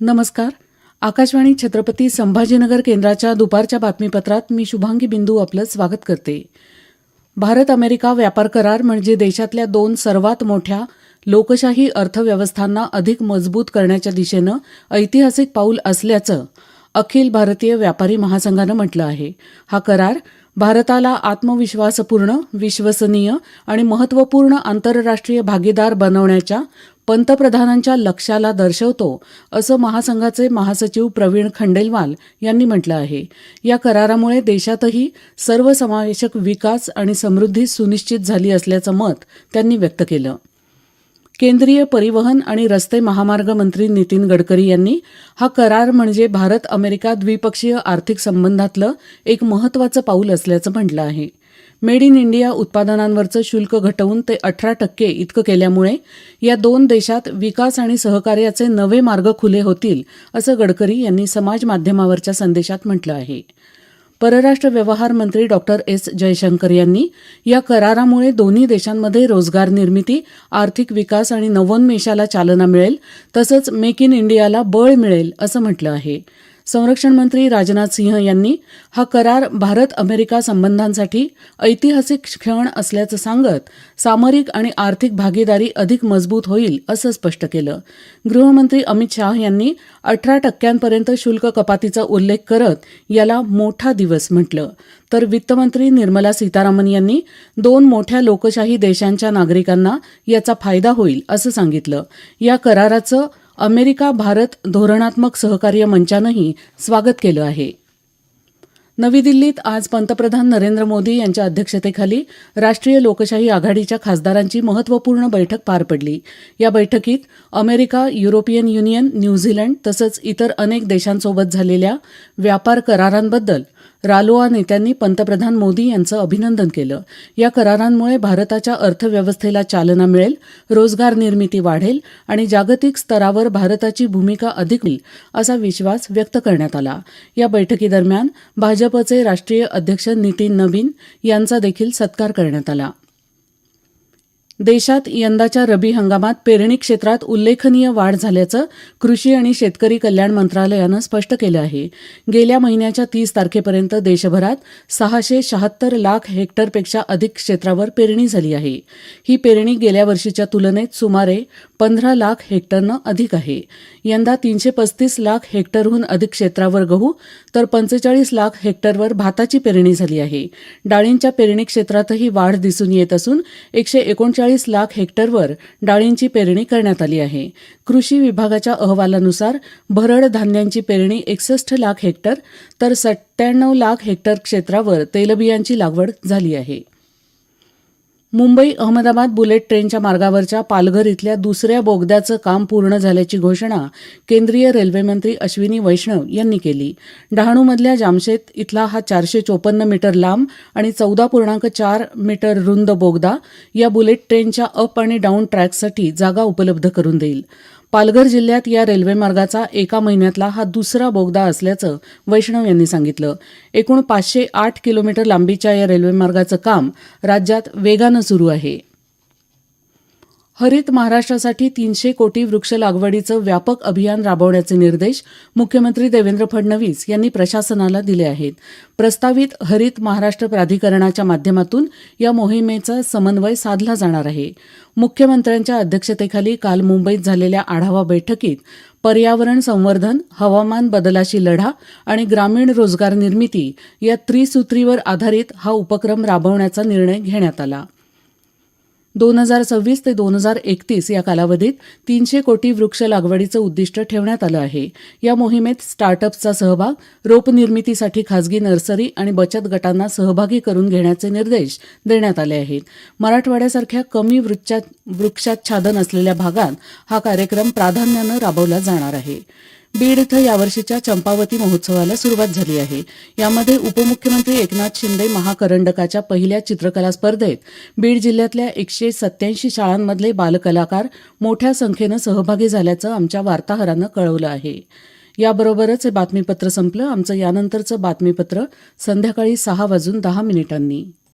नमस्कार. आकाशवाणी छत्रपती संभाजीनगर केंद्राच्या दुपारच्या बातमीपत्रात मी शुभांगी बिंदू आपलं स्वागत करते. भारत अमेरिका व्यापार करार म्हणजे देशातल्या दोन सर्वात मोठ्या लोकशाही अर्थव्यवस्थांना अधिक मजबूत करण्याच्या दिशेनं ऐतिहासिक पाऊल असल्याचं अखिल भारतीय व्यापारी महासंघानं म्हटलं आहे. हा करार भारताला आत्मविश्वासपूर्ण विश्वसनीय आणि महत्त्वपूर्ण आंतरराष्ट्रीय भागीदार बनवण्याच्या पंतप्रधानांच्या लक्षाला दर्शवतो असं महासंघाचे महासचिव प्रवीण खंडेलवाल यांनी म्हटलं आहे. या करारामुळे देशातही सर्वसमावेशक विकास आणि समृद्धी सुनिश्चित झाली असल्याचं मत त्यांनी व्यक्त केलं. केंद्रीय परिवहन आणि रस्ते महामार्ग मंत्री नितीन गडकरी यांनी हा करार म्हणजे भारत अमेरिका द्विपक्षीय आर्थिक संबंधातलं एक महत्त्वाचं पाऊल असल्याचं म्हटलं आहे. मेड इन इंडिया उत्पादनांवरचं शुल्क घटवून ते अठरा टक्के इतकं केल्यामुळे या दोन देशात विकास आणि सहकार्याचे नवे मार्ग खुले होतील असं गडकरी यांनी समाज माध्यमावरच्या संदेशात म्हटलं आहे. परराष्ट्र व्यवहार मंत्री डॉक्टर एस जयशंकर यांनी या करारामुळे दोन्ही देशांमध्ये रोजगार निर्मिती आर्थिक विकास आणि नवोन्मेषाला चालना मिळेल तसंच मेक इन इंडियाला बळ मिळेल असं म्हटलं आहे. संरक्षण मंत्री राजनाथ सिंह यांनी हा करार भारत अमेरिका संबंधांसाठी ऐतिहासिक क्षण असल्याचं सांगत सामरिक आणि आर्थिक भागीदारी अधिक मजबूत होईल असं स्पष्ट केलं. गृहमंत्री अमित शाह यांनी अठरा टक्क्यांपर्यंत शुल्क कपातीचा उल्लेख करत याला मोठा दिवस म्हटलं. तर वित्तमंत्री निर्मला सीतारामन यांनी दोन मोठ्या लोकशाही देशांच्या नागरिकांना याचा फायदा होईल असं सांगितलं. या कराराचं अमेरिका भारत धोरणात्मक सहकार्य मंचानंही स्वागत केलं आहे. नवी दिल्लीत आज पंतप्रधान नरेंद्र मोदी यांच्या अध्यक्षतेखाली राष्ट्रीय लोकशाही आघाडीच्या खासदारांची महत्त्वपूर्ण बैठक पार पडली. या बैठकीत अमेरिका युरोपियन युनियन न्यूझीलंड तसंच इतर अनेक देशांसोबत झालेल्या व्यापार करारांबद्दल रालोआ नेत्यांनी पंतप्रधान मोदी यांचं अभिनंदन केलं. या करारांमुळे भारताच्या अर्थव्यवस्थेला चालना मिळेल रोजगार निर्मिती वाढेल आणि जागतिक स्तरावर भारताची भूमिका अधिक होईल असा विश्वास व्यक्त करण्यात आला. या बैठकीदरम्यान भाजपचे राष्ट्रीय अध्यक्ष नितीन नवीन यांचा देखील सत्कार करण्यात आला. देशात यंदाच्या रबी हंगामात पेरणी क्षेत्रात उल्लेखनीय वाढ झाल्याचं कृषी आणि शेतकरी कल्याण मंत्रालयानं स्पष्ट केलं आहे. गेल्या महिन्याच्या तीस तारखेपर्यंत देशभरात सहाशे शहात्तर लाख हेक्टरपेक्षा अधिक क्षेत्रावर पेरणी झाली आहे. ही पेरणी गेल्या वर्षीच्या तुलनेत सुमारे पंधरा लाख हेक्टरनं अधिक आहे. यंदा तीनशे पस्तीस लाख हेक्टरहून अधिक क्षेत्रावर गहू तर पंचेचाळीस लाख हेक्टरवर भाताची पेरणी झाली आहे. डाळींच्या पेरणी क्षेत्रातही वाढ दिसून येत असून एकशे एकोणचाळीस लाख हेक्टरवर डाळींची पेरणी करण्यात आली आहे. कृषी विभागाच्या अहवालानुसार भरड धान्यांची पेरणी एकसष्ट लाख हेक्टर तर सत्त्याण्णव लाख हेक्टर क्षेत्रावर तेलबियांची लागवड झाली आहे. मुंबई अहमदाबाद बुलेट ट्रेनच्या मार्गावरच्या पालघर इथल्या दुसऱ्या बोगद्याचं काम पूर्ण झाल्याची घोषणा केंद्रीय रेल्वेमंत्री अश्विनी वैष्णव यांनी केली. डहाणूमधल्या जामशेत इथला हा चारशे चोपन्न मीटर लांब आणि चौदा पूर्णांक चार मीटर रुंद बोगदा या बुलेट ट्रेनच्या अप आणि डाऊन ट्रॅकसाठी जागा उपलब्ध करून देईल. पालघर जिल्ह्यात या रेल्वेमार्गाचा एका महिन्यातला हा दुसरा बोगदा असल्याचं वैष्णव यांनी सांगितलं. एकूण पाचशे आठ किलोमीटर लांबीच्या या रेल्वेमार्गाचं काम राज्यात वेगानं सुरू आहे. हरित महाराष्ट्रासाठी तीनशे कोटी वृक्ष लागवडीचं व्यापक अभियान राबवण्याचे निर्देश मुख्यमंत्री देवेंद्र फडणवीस यांनी प्रशासनाला दिले आहेत. प्रस्तावित हरित महाराष्ट्र प्राधिकरणाच्या माध्यमातून या मोहिमेचा समन्वय साधला जाणार आहे. मुख्यमंत्र्यांच्या अध्यक्षतेखाली काल मुंबईत झालेल्या आढावा बैठकीत पर्यावरण संवर्धन हवामान बदलाशी लढा आणि ग्रामीण रोजगार निर्मिती या त्रिसूत्रीवर आधारित हा उपक्रम राबवण्याचा निर्णय घेण्यात आला. दोन हजार सव्वीस ते दोन हजार एकतीस या कालावधीत तीनशे कोटी वृक्ष लागवडीचं उद्दिष्ट ठेवण्यात आलं आहे. या मोहिमेत स्टार्टअप्सचा सहभाग रोप निर्मितीसाठी खासगी नर्सरी आणि बचत गटांना सहभागी करून घेण्याचे निर्देश देण्यात आले आहेत. मराठवाड्यासारख्या कमी वृक्षाच्छादन असलेल्या भागात हा कार्यक्रम प्राधान्यानं राबवला जाणार आहे. बीड इथं यावर्षीच्या चंपावती महोत्सवाला सुरुवात झाली आहे. यामध्ये उपमुख्यमंत्री एकनाथ शिंदे महाकरंडकाच्या पहिल्या चित्रकला स्पर्धेत बीड जिल्ह्यातल्या एकशे सत्याऐंशी शाळांमधले बालकलाकार मोठ्या संख्येनं सहभागी झाल्याचं आमच्या वार्ताहरानं कळवलं आहे. याबरोबरच हे बातमीपत्र संपलं. आमचं यानंतरचं बातमीपत्र संध्याकाळी सहा वाजून दहा मिनिटांनी.